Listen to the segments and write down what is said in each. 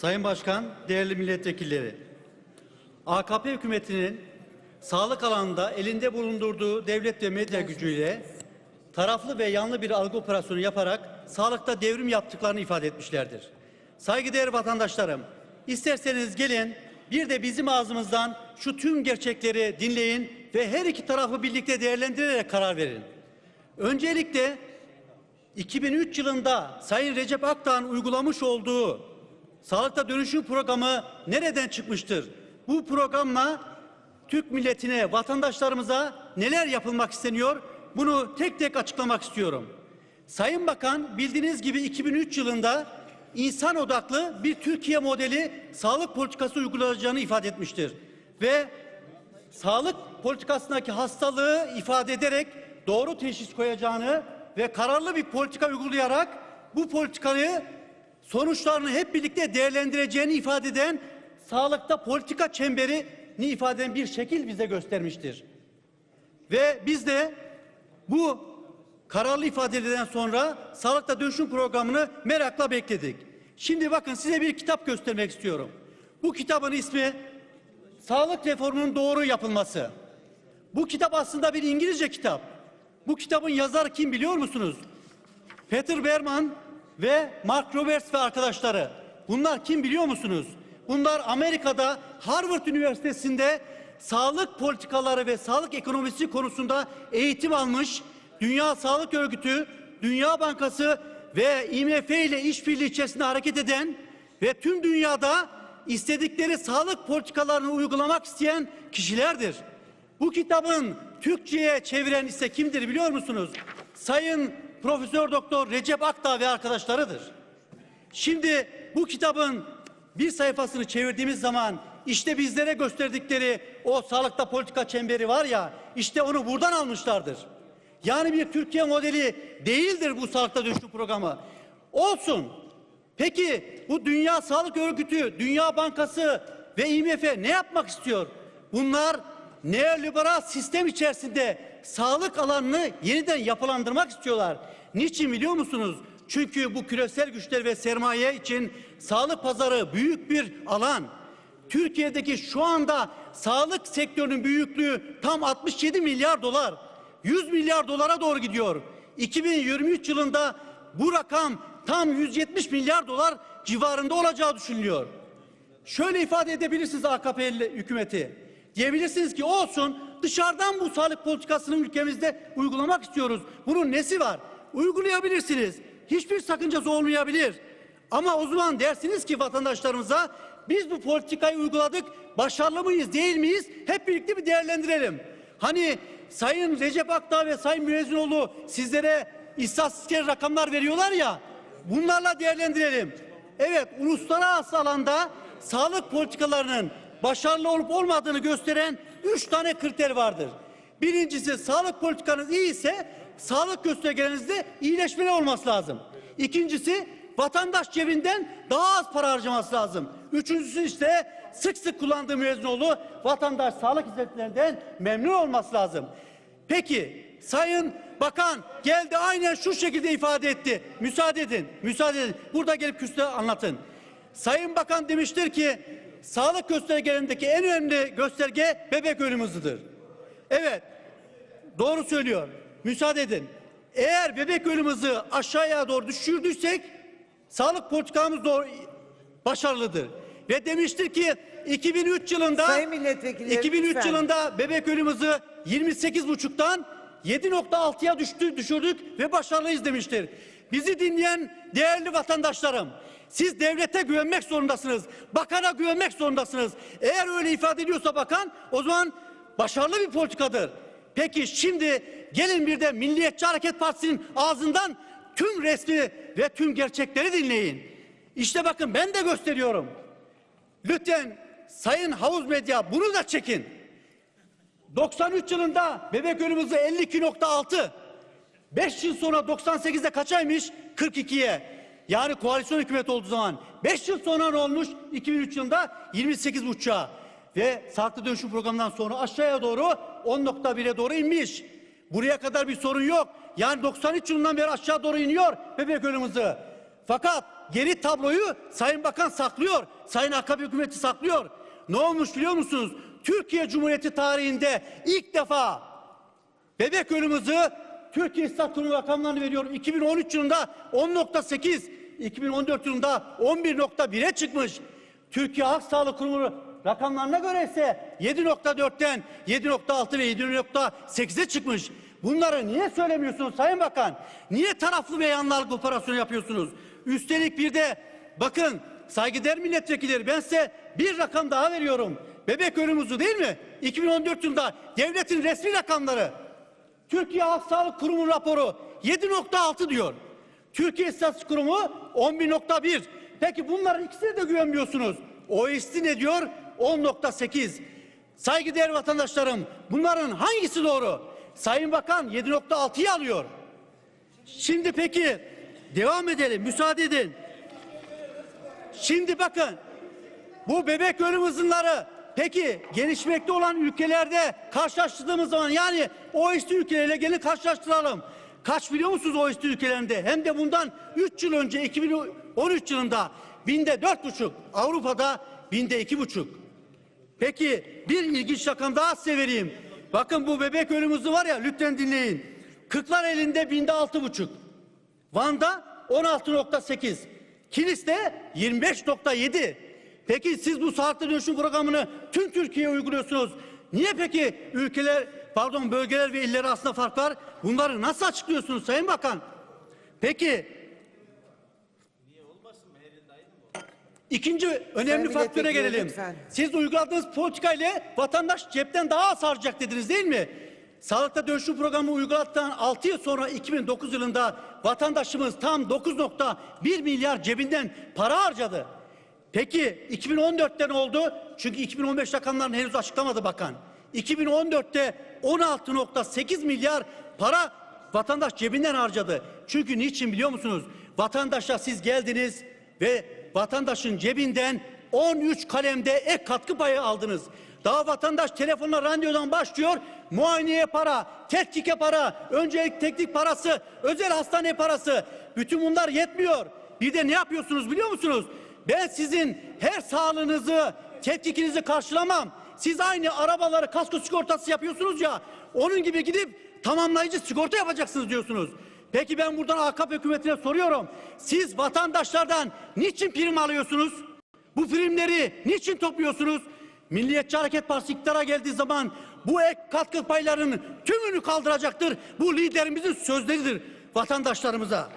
Sayın Başkan, değerli milletvekilleri. AKP hükümetinin sağlık alanında elinde bulundurduğu devlet ve medya gücüyle taraflı ve yanlı bir algı operasyonu yaparak sağlıkta devrim yaptıklarını ifade etmişlerdir. Saygıdeğer vatandaşlarım, isterseniz gelin bir de bizim ağzımızdan şu tüm gerçekleri dinleyin ve her iki tarafı birlikte değerlendirerek karar verin. Öncelikle 2003 yılında Sayın Recep Akdağ'ın uygulamış olduğu Sağlıkta Dönüşüm Programı nereden çıkmıştır? Bu programla Türk milletine, vatandaşlarımıza neler yapılmak isteniyor? Bunu tek tek açıklamak istiyorum. Sayın Bakan bildiğiniz gibi 2003 yılında insan odaklı bir Türkiye modeli sağlık politikası uygulanacağını ifade etmiştir. Ve sağlık politikasındaki hastalığı ifade ederek doğru teşhis koyacağını ve kararlı bir politika uygulayarak bu politikayı sonuçlarını hep birlikte değerlendireceğini ifade eden sağlıkta politika çemberini ifade eden bir şekil bize göstermiştir. Ve biz de bu kararlı ifadelerden sonra sağlıkta dönüşüm programını merakla bekledik. Şimdi bakın size bir kitap göstermek istiyorum. Bu kitabın ismi Sağlık reformunun doğru yapılması. Bu kitap aslında bir İngilizce kitap. Bu kitabın yazarı kim biliyor musunuz? Peter Berman ve Mark Roberts ve arkadaşları. Bunlar kim biliyor musunuz? Bunlar Amerika'da Harvard Üniversitesi'nde sağlık politikaları ve sağlık ekonomisi konusunda eğitim almış, Dünya Sağlık Örgütü, Dünya Bankası ve IMF ile işbirliği içerisinde hareket eden ve tüm dünyada istedikleri sağlık politikalarını uygulamak isteyen kişilerdir. Bu kitabın Türkçe'ye çeviren ise kimdir biliyor musunuz? Sayın Profesör Doktor Recep Akdağ ve arkadaşlarıdır. Şimdi bu kitabın bir sayfasını çevirdiğimiz zaman işte bizlere gösterdikleri o sağlıkta politika çemberi var ya işte onu buradan almışlardır. Yani bir Türkiye modeli değildir bu sağlıkta dönüşüm programı. Olsun. Peki bu Dünya Sağlık Örgütü, Dünya Bankası ve IMF ne yapmak istiyor? Bunlar neoliberal sistem içerisinde sağlık alanını yeniden yapılandırmak istiyorlar. Niçin biliyor musunuz? Çünkü bu küresel güçler ve sermaye için sağlık pazarı büyük bir alan. Türkiye'deki şu anda sağlık sektörünün büyüklüğü tam 67 milyar dolar. 100 milyar dolara doğru gidiyor. 2023 yılında bu rakam tam 170 milyar dolar civarında olacağı düşünülüyor. Şöyle ifade edebilirsiniz AKP hükümeti. Diyebilirsiniz ki olsun dışarıdan bu sağlık politikasını ülkemizde uygulamak istiyoruz. Bunun nesi var? Uygulayabilirsiniz. Hiçbir sakıncası olmayabilir. Ama o zaman dersiniz ki vatandaşlarımıza biz bu politikayı uyguladık. Başarılı mıyız değil miyiz? Hep birlikte bir değerlendirelim. Hani Sayın Recep Akdağ ve Sayın Müezzinoğlu sizlere istatistik rakamlar veriyorlar ya bunlarla değerlendirelim. Evet uluslararası alanda sağlık politikalarının başarılı olup olmadığını gösteren üç tane kriter vardır. Birincisi sağlık politikanız iyi ise sağlık göstergelerinizde iyileşmeler olması lazım. İkincisi vatandaş cebinden daha az para harcaması lazım. Üçüncüsü işte sık sık kullandığı mezun vatandaş sağlık hizmetlerinden memnun olması lazım. Peki Sayın Bakan geldi aynen şu şekilde ifade etti. Müsaade edin, müsaade edin. Burada gelip küste anlatın. Sayın Bakan demiştir ki sağlık göstergelerindeki en önemli gösterge bebek ölüm hızıdır. Evet, doğru söylüyor. Müsaade edin. Eğer bebek ölüm hızı aşağıya doğru düşürdüysek sağlık politikamız doğru başarılıdır. Ve demiştir ki 2003 yılında Sayın milletvekilleri, 2003 lütfen. yılında bebek ölüm hızı 28,5'tan 7.6'ya düştü, düşürdük ve başarılıyız demiştir. Bizi dinleyen değerli vatandaşlarım, siz devlete güvenmek zorundasınız. Bakana güvenmek zorundasınız. Eğer öyle ifade ediyorsa bakan o zaman başarılı bir politikadır. Peki şimdi gelin bir de Milliyetçi Hareket Partisi'nin ağzından tüm resmi ve tüm gerçekleri dinleyin. İşte bakın ben de gösteriyorum. Lütfen Sayın Havuz Medya bunu da çekin. 93 yılında bebek ölüm hızı 52.6. 5 yıl sonra 98'de kaçaymış? 42'ye. Yani koalisyon hükümeti olduğu zaman 5 yıl sonra ne olmuş? 2003 yılında 28.5'a. Ve sağlıklı dönüşüm programından sonra aşağıya doğru 10.1'e doğru inmiş. Buraya kadar bir sorun yok. Yani 93 yılından beri aşağı doğru iniyor bebek ölüm hızı. Fakat geri tabloyu Sayın Bakan saklıyor. Sayın AKP hükümeti saklıyor. Ne olmuş biliyor musunuz? Türkiye Cumhuriyeti tarihinde ilk defa bebek ölümümüzü Türkiye İstatistik Kurumu rakamlarını veriyorum. 2013 yılında 10.8, 2014 yılında 11.1'e çıkmış. Türkiye Halk Sağlık Kurumu rakamlarına göre ise 7.4'ten 7.6 ve 7.8'e çıkmış. Bunları niye söylemiyorsunuz Sayın Bakan? Niye taraflı ve yanlarlık operasyonu yapıyorsunuz? Üstelik bir de bakın saygıdeğer milletvekilleri ben size bir rakam daha veriyorum. Bebek ölümümüzü değil mi? 2014 yılında devletin resmi rakamları. Türkiye Halk Sağlık Kurumu raporu 7.6 diyor. Türkiye İstatistik Kurumu 11.1. Peki bunların ikisine de güvenmiyorsunuz. OECD ne diyor? 10.8. Saygıdeğer vatandaşlarım bunların hangisi doğru? Sayın Bakan 7.6'yı alıyor. Şimdi peki devam edelim müsaade edin. Şimdi bakın bu bebek ölüm hızları peki gelişmekte olan ülkelerde karşılaştırdığımız zaman yani OECD ülkeleriyle gelin karşılaştıralım. Kaç biliyor musunuz OECD ülkelerinde? Hem de bundan 3 yıl önce 2013 yılında binde dört buçuk, Avrupa'da binde iki buçuk. Peki bir ilginç rakam daha size vereyim. Bakın bu bebek ölüm hızı var ya lütfen dinleyin. Kırklar elinde binde altı buçuk. Van'da 16.8. Kilis'te 25.7. Peki siz bu saatte dönüşüm programını tüm Türkiye'ye uyguluyorsunuz. Niye peki ülkeler, pardon bölgeler ve iller arasında fark var? Bunları nasıl açıklıyorsunuz Sayın Bakan? Peki İkinci önemli Sayın faktöre gelelim. lütfen. Siz uyguladığınız politikayla vatandaş cepten daha az harcayacak dediniz değil mi? Sağlıkta dönüşüm programı uyguladıktan 6 yıl sonra 2009 yılında vatandaşımız tam 9.1 milyar cebinden para harcadı. Peki 2014'te ne oldu? Çünkü 2015 rakamlarını henüz açıklamadı bakan. 2014'te 16.8 milyar para vatandaş cebinden harcadı. Çünkü niçin biliyor musunuz? Vatandaşa siz geldiniz ve vatandaşın cebinden 13 kalemde ek katkı payı aldınız. Daha vatandaş telefonla randevudan başlıyor. Muayeneye para, tetkike para, öncelik teknik parası, özel hastane parası. Bütün bunlar yetmiyor. Bir de ne yapıyorsunuz biliyor musunuz? Ben sizin her sağlığınızı, tetkikinizi karşılamam. Siz aynı arabaları kasko sigortası yapıyorsunuz ya. Onun gibi gidip tamamlayıcı sigorta yapacaksınız diyorsunuz. Peki ben buradan AKP hükümetine soruyorum. Siz vatandaşlardan niçin prim alıyorsunuz? Bu primleri niçin topluyorsunuz? Milliyetçi Hareket Partisi iktidara geldiği zaman bu ek katkı paylarının tümünü kaldıracaktır. Bu liderimizin sözleridir vatandaşlarımıza.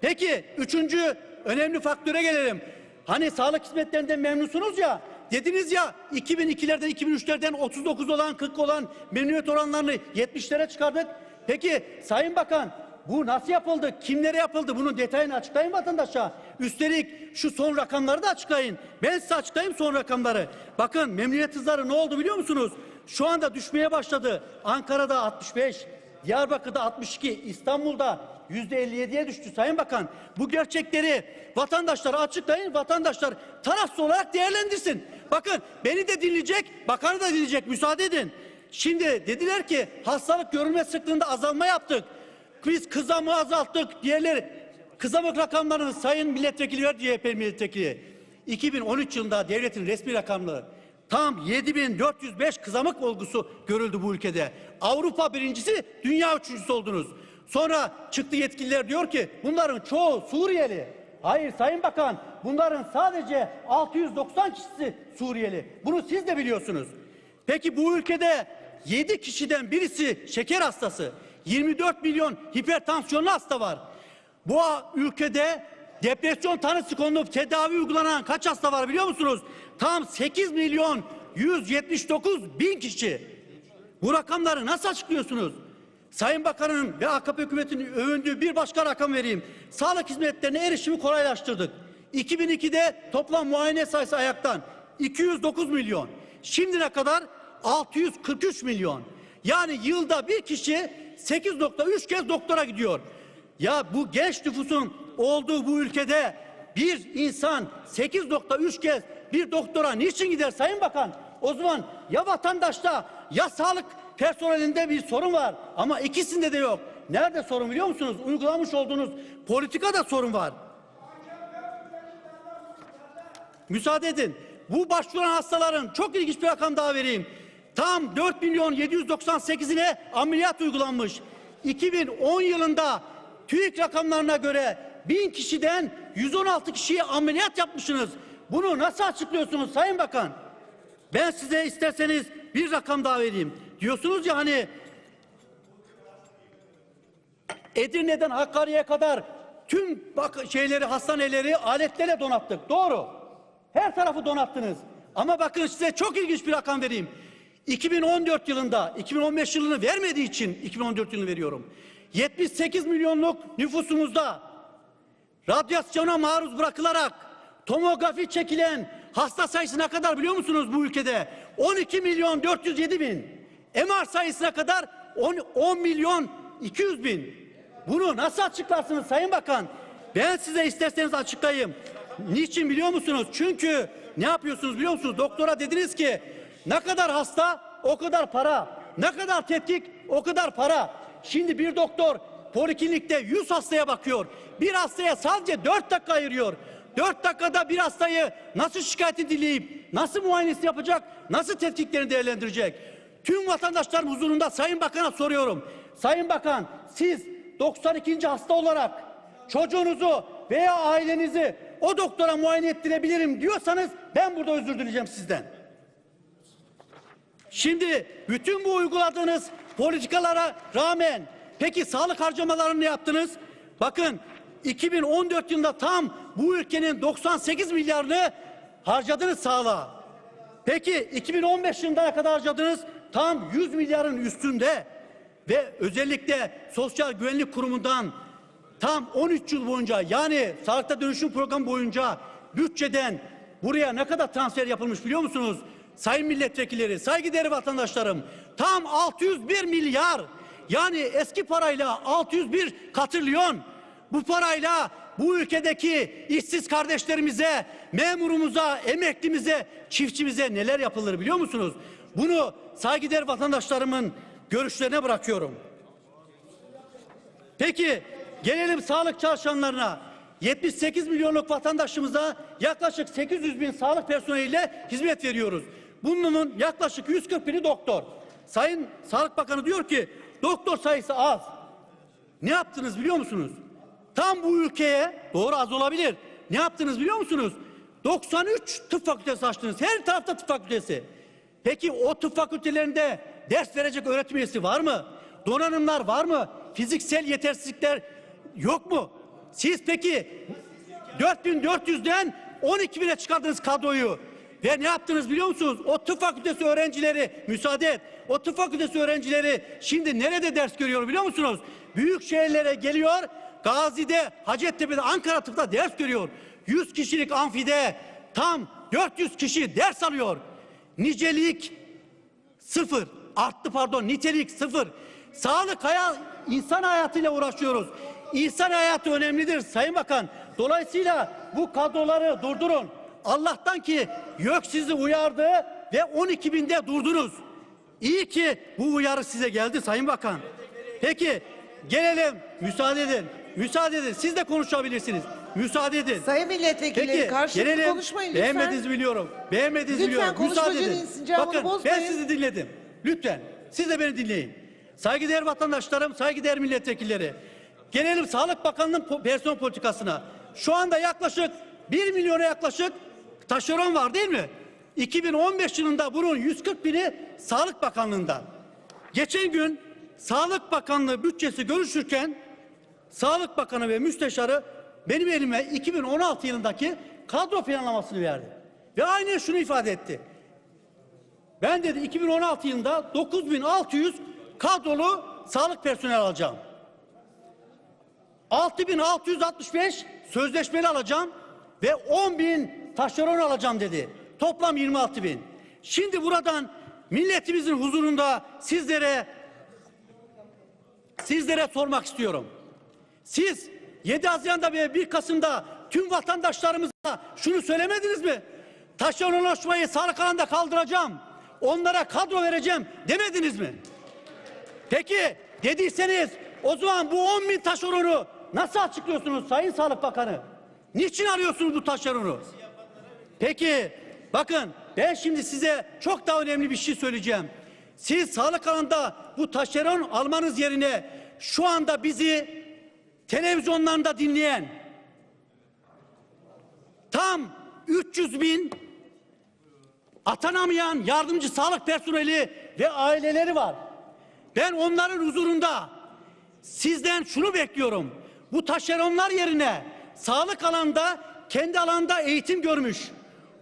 Peki üçüncü önemli faktöre gelelim. Hani sağlık hizmetlerinden memnunsunuz ya. Dediniz ya 2002'lerden 2003'lerden 39 olan 40 olan memnuniyet oranlarını 70'lere çıkardık. Peki Sayın Bakan bu nasıl yapıldı? Kimlere yapıldı? Bunun detayını açıklayın vatandaşa. Üstelik şu son rakamları da açıklayın. Ben size açıklayayım son rakamları. Bakın memnuniyet hızları ne oldu biliyor musunuz? Şu anda düşmeye başladı. Ankara'da 65, Diyarbakır'da 62, İstanbul'da yüzde 57'ye düştü Sayın Bakan. Bu gerçekleri vatandaşlara açıklayın. Vatandaşlar tarafsız olarak değerlendirsin. Bakın beni de dinleyecek, bakanı da dinleyecek. Müsaade edin. Şimdi dediler ki hastalık görülme sıklığında azalma yaptık. Biz kızamığı azalttık. Diğerleri kızamık rakamlarını sayın milletvekili ver CHP milletvekili. 2013 yılında devletin resmi rakamları tam 7405 kızamık olgusu görüldü bu ülkede. Avrupa birincisi, dünya üçüncüsü oldunuz. Sonra çıktı yetkililer diyor ki bunların çoğu Suriyeli. Hayır Sayın Bakan bunların sadece 690 kişisi Suriyeli. Bunu siz de biliyorsunuz. Peki bu ülkede 7 kişiden birisi şeker hastası. 24 milyon hipertansiyonlu hasta var. Bu ülkede depresyon tanısı konulup tedavi uygulanan kaç hasta var biliyor musunuz? Tam 8 milyon 179 bin kişi. Bu rakamları nasıl açıklıyorsunuz? Sayın Bakan'ın ve AKP hükümetinin övündüğü bir başka rakam vereyim. Sağlık hizmetlerine erişimi kolaylaştırdık. 2002'de toplam muayene sayısı ayaktan 209 milyon. Şimdine kadar 643 milyon. Yani yılda bir kişi 8.3 kez doktora gidiyor. Ya bu genç nüfusun olduğu bu ülkede bir insan 8.3 kez bir doktora niçin gider Sayın Bakan? O zaman ya vatandaşta ya sağlık personelinde bir sorun var ama ikisinde de yok. Nerede sorun biliyor musunuz? Uygulamış olduğunuz politikada sorun var. müsaade edin. Bu başvuran hastaların çok ilginç bir rakam daha vereyim. Tam 4 milyon 798'ine ameliyat uygulanmış. 2010 yılında TÜİK rakamlarına göre 1000 kişiden 116 kişiye ameliyat yapmışsınız. Bunu nasıl açıklıyorsunuz Sayın Bakan? Ben size isterseniz bir rakam daha vereyim. Diyorsunuz ya hani Edirne'den Hakkari'ye kadar tüm bak şeyleri, hastaneleri aletlerle donattık. Doğru. Her tarafı donattınız. Ama bakın size çok ilginç bir rakam vereyim. 2014 yılında, 2015 yılını vermediği için 2014 yılını veriyorum. 78 milyonluk nüfusumuzda radyasyona maruz bırakılarak tomografi çekilen hasta sayısı ne kadar biliyor musunuz bu ülkede? 12 milyon 407 bin. MR sayısına kadar 10, 10 milyon 200 bin. Bunu nasıl açıklarsınız Sayın Bakan? Ben size isterseniz açıklayayım. Niçin biliyor musunuz? Çünkü ne yapıyorsunuz biliyor musunuz? Doktora dediniz ki ne kadar hasta o kadar para. Ne kadar tetkik o kadar para. Şimdi bir doktor poliklinikte 100 hastaya bakıyor. Bir hastaya sadece 4 dakika ayırıyor. 4 dakikada bir hastayı nasıl şikayeti dinleyip, nasıl muayenesi yapacak, nasıl tetkiklerini değerlendirecek? Tüm vatandaşların huzurunda Sayın Bakan'a soruyorum. Sayın Bakan siz 92. hasta olarak çocuğunuzu veya ailenizi o doktora muayene ettirebilirim diyorsanız ben burada özür dileyeceğim sizden. Şimdi bütün bu uyguladığınız politikalara rağmen peki sağlık harcamalarını ne yaptınız? Bakın 2014 yılında tam bu ülkenin 98 milyarını harcadınız sağlığa. Peki 2015 yılında ne kadar harcadınız? Tam 100 milyarın üstünde ve özellikle Sosyal Güvenlik Kurumu'ndan tam 13 yıl boyunca yani sağlıkta dönüşüm programı boyunca bütçeden buraya ne kadar transfer yapılmış biliyor musunuz? Sayın milletvekilleri, saygıdeğer vatandaşlarım tam 601 milyar yani eski parayla 601 katrilyon bu parayla bu ülkedeki işsiz kardeşlerimize, memurumuza, emeklimize, çiftçimize neler yapılır biliyor musunuz? Bunu saygıdeğer vatandaşlarımın görüşlerine bırakıyorum. Peki gelelim sağlık çalışanlarına. 78 milyonluk vatandaşımıza yaklaşık 800 bin sağlık personeliyle hizmet veriyoruz. Bunun yaklaşık 140 bini doktor. Sayın Sağlık Bakanı diyor ki doktor sayısı az. Ne yaptınız biliyor musunuz? Tam bu ülkeye doğru az olabilir. Ne yaptınız biliyor musunuz? 93 tıp fakültesi açtınız. Her tarafta tıp fakültesi. Peki o tıp fakültelerinde ders verecek öğretim üyesi var mı? Donanımlar var mı? Fiziksel yetersizlikler yok mu? Siz peki 4400'den 12 bine çıkardınız kadroyu. Ve ne yaptınız biliyor musunuz? O tıp fakültesi öğrencileri, müsaade et. O tıp fakültesi öğrencileri şimdi nerede ders görüyor biliyor musunuz? Büyük şehirlere geliyor, Gazi'de, Hacettepe'de, Ankara tıpta ders görüyor. 100 kişilik amfide tam 400 kişi ders alıyor. Nicelik sıfır, arttı pardon, nitelik sıfır. Sağlık hayat, insan hayatıyla uğraşıyoruz. İnsan hayatı önemlidir Sayın Bakan. Dolayısıyla bu kadroları durdurun. Allah'tan ki YÖK sizi uyardı ve 12 binde durdunuz. İyi ki bu uyarı size geldi Sayın Bakan. Peki gelelim müsaade edin. Müsaade edin. Siz de konuşabilirsiniz. Müsaade edin. Sayın milletvekilleri Peki karşılıklı gelelim. konuşmayın lütfen. Beğenmediniz biliyorum. Beğenmediniz Lütfen biliyorum. Müsaade edin. Bakın ben sizi dinledim. Lütfen. Siz de beni dinleyin. Saygıdeğer vatandaşlarım, saygıdeğer milletvekilleri. Gelelim Sağlık Bakanlığı'nın personel politikasına. Şu anda yaklaşık 1 milyona yaklaşık taşeron var değil mi? 2015 yılında bunun 140 bini Sağlık Bakanlığı'nda. Geçen gün Sağlık Bakanlığı bütçesi görüşürken Sağlık Bakanı ve Müsteşarı benim elime 2016 yılındaki kadro planlamasını verdi. Ve aynen şunu ifade etti. Ben dedi 2016 yılında 9600 kadrolu sağlık personeli alacağım. 6665 sözleşmeli alacağım ve 10.000 taşeron alacağım dedi. Toplam 26 bin. Şimdi buradan milletimizin huzurunda sizlere sizlere sormak istiyorum. Siz 7 Haziran'da ve 1 Kasım'da tüm vatandaşlarımıza şunu söylemediniz mi? Taşeronlaşmayı sağlık alanında kaldıracağım. Onlara kadro vereceğim demediniz mi? Peki dediyseniz o zaman bu 10 bin taşeronu nasıl açıklıyorsunuz Sayın Sağlık Bakanı? Niçin arıyorsunuz bu taşeronu? Peki bakın ben şimdi size çok daha önemli bir şey söyleyeceğim. Siz sağlık alanında bu taşeron almanız yerine şu anda bizi televizyonlarında dinleyen tam 300 bin atanamayan yardımcı sağlık personeli ve aileleri var. Ben onların huzurunda sizden şunu bekliyorum. Bu taşeronlar yerine sağlık alanda kendi alanda eğitim görmüş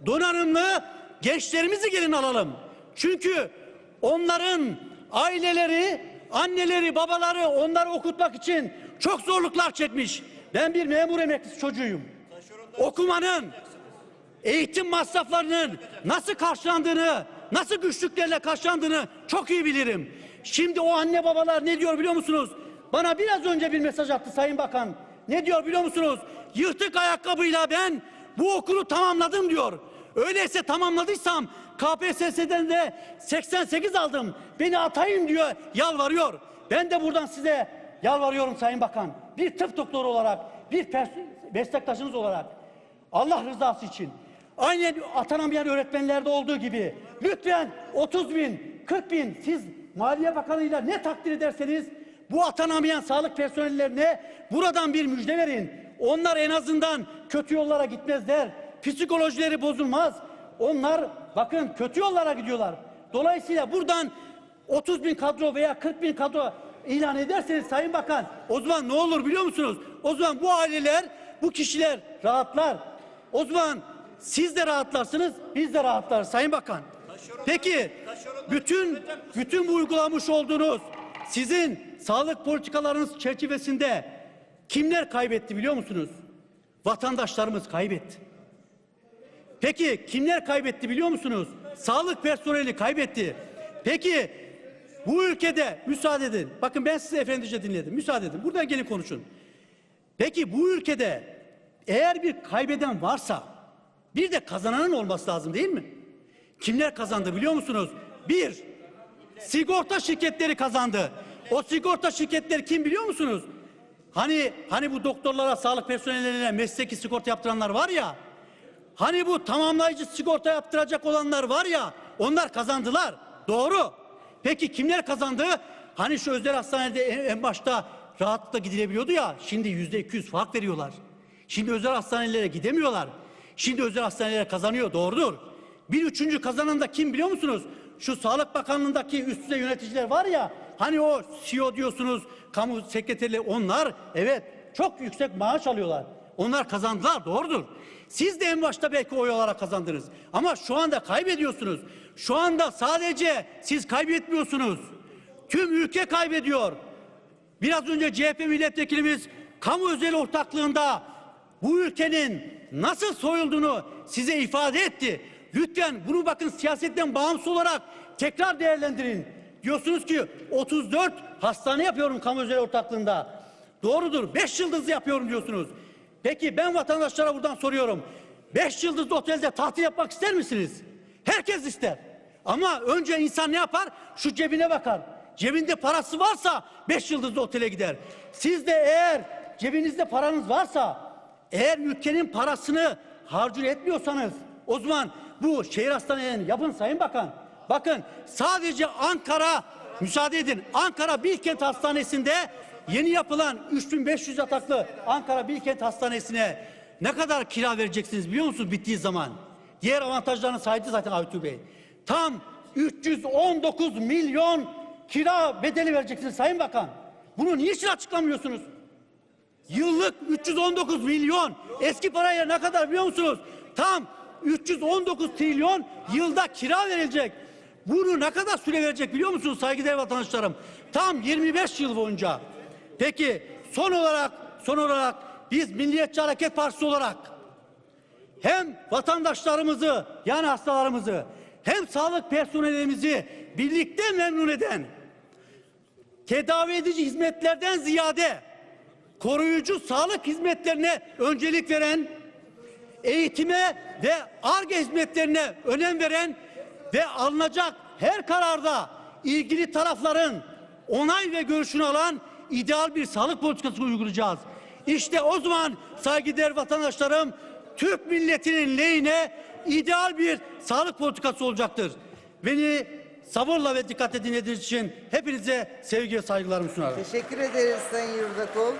donanımlı gençlerimizi gelin alalım. Çünkü onların aileleri, anneleri, babaları onları okutmak için çok zorluklar çekmiş. Ben bir memur emeklisi çocuğuyum. Okumanın, eğitim masraflarının nasıl karşılandığını, nasıl güçlüklerle karşılandığını çok iyi bilirim. Şimdi o anne babalar ne diyor biliyor musunuz? Bana biraz önce bir mesaj attı Sayın Bakan. Ne diyor biliyor musunuz? Yırtık ayakkabıyla ben bu okulu tamamladım diyor. Öyleyse tamamladıysam KPSS'den de 88 aldım. Beni atayın diyor, yalvarıyor. Ben de buradan size yalvarıyorum Sayın Bakan. Bir tıp doktoru olarak, bir meslektaşınız olarak Allah rızası için aynen atanamayan öğretmenlerde olduğu gibi lütfen 30 bin, 40 bin siz Maliye Bakanı'yla ne takdir ederseniz bu atanamayan sağlık personellerine buradan bir müjde verin. Onlar en azından kötü yollara gitmezler. Psikolojileri bozulmaz. Onlar bakın kötü yollara gidiyorlar. Dolayısıyla buradan 30 bin kadro veya 40 bin kadro ilan ederseniz Sayın Bakan o zaman ne olur biliyor musunuz? O zaman bu aileler, bu kişiler rahatlar. O zaman siz de rahatlarsınız, biz de rahatlarız Sayın Bakan. Peki bütün bütün bu uygulamış olduğunuz sizin sağlık politikalarınız çerçevesinde kimler kaybetti biliyor musunuz? Vatandaşlarımız kaybetti. Peki kimler kaybetti biliyor musunuz? Sağlık personeli kaybetti. Peki bu ülkede müsaade edin. Bakın ben sizi efendice dinledim. Müsaade edin. Buradan gelin konuşun. Peki bu ülkede eğer bir kaybeden varsa bir de kazananın olması lazım değil mi? Kimler kazandı biliyor musunuz? Bir, sigorta şirketleri kazandı. O sigorta şirketleri kim biliyor musunuz? Hani hani bu doktorlara, sağlık personellerine mesleki sigorta yaptıranlar var ya. Hani bu tamamlayıcı sigorta yaptıracak olanlar var ya. Onlar kazandılar. Doğru. Peki kimler kazandı? Hani şu özel hastanede en, başta rahatlıkla gidilebiliyordu ya. Şimdi yüzde 200 fark veriyorlar. Şimdi özel hastanelere gidemiyorlar. Şimdi özel hastaneler kazanıyor. Doğrudur. Bir üçüncü kazanan da kim biliyor musunuz? Şu Sağlık Bakanlığı'ndaki üst düzey yöneticiler var ya. Hani o CEO diyorsunuz, kamu sekreterleri onlar evet çok yüksek maaş alıyorlar. Onlar kazandılar doğrudur. Siz de en başta belki oy olarak kazandınız. Ama şu anda kaybediyorsunuz. Şu anda sadece siz kaybetmiyorsunuz. Tüm ülke kaybediyor. Biraz önce CHP milletvekilimiz kamu özel ortaklığında bu ülkenin nasıl soyulduğunu size ifade etti. Lütfen bunu bakın siyasetten bağımsız olarak tekrar değerlendirin. Diyorsunuz ki 34 hastane yapıyorum kamu özel ortaklığında. Doğrudur. 5 yıldızlı yapıyorum diyorsunuz. Peki ben vatandaşlara buradan soruyorum. 5 yıldızlı otelde tatil yapmak ister misiniz? Herkes ister. Ama önce insan ne yapar? Şu cebine bakar. Cebinde parası varsa 5 yıldızlı otele gider. Siz de eğer cebinizde paranız varsa, eğer ülkenin parasını harcı etmiyorsanız o zaman bu şehir hastanelerini yapın Sayın Bakan. Bakın sadece Ankara, müsaade edin, Ankara Bilkent Hastanesi'nde yeni yapılan 3500 yataklı Ankara Bilkent Hastanesi'ne ne kadar kira vereceksiniz biliyor musunuz bittiği zaman? Diğer avantajlarını saydı zaten Aytu Bey. Tam 319 milyon kira bedeli vereceksiniz Sayın Bakan. Bunu niçin açıklamıyorsunuz? Yıllık 319 milyon. Eski parayla ne kadar biliyor musunuz? Tam 319 trilyon yılda kira verilecek. Bunu ne kadar süre verecek biliyor musunuz saygıdeğer vatandaşlarım? Tam 25 yıl boyunca. Peki son olarak son olarak biz Milliyetçi Hareket Partisi olarak hem vatandaşlarımızı yani hastalarımızı hem sağlık personelimizi birlikte memnun eden tedavi edici hizmetlerden ziyade koruyucu sağlık hizmetlerine öncelik veren, eğitime ve ARGE hizmetlerine önem veren ve alınacak her kararda ilgili tarafların onay ve görüşünü alan ideal bir sağlık politikası uygulayacağız. İşte o zaman saygıdeğer vatandaşlarım Türk milletinin lehine ideal bir sağlık politikası olacaktır. Beni sabırla ve dikkatle dinlediğiniz için hepinize sevgi ve saygılarımı sunarım. Teşekkür ederiz Sayın Yurdakul.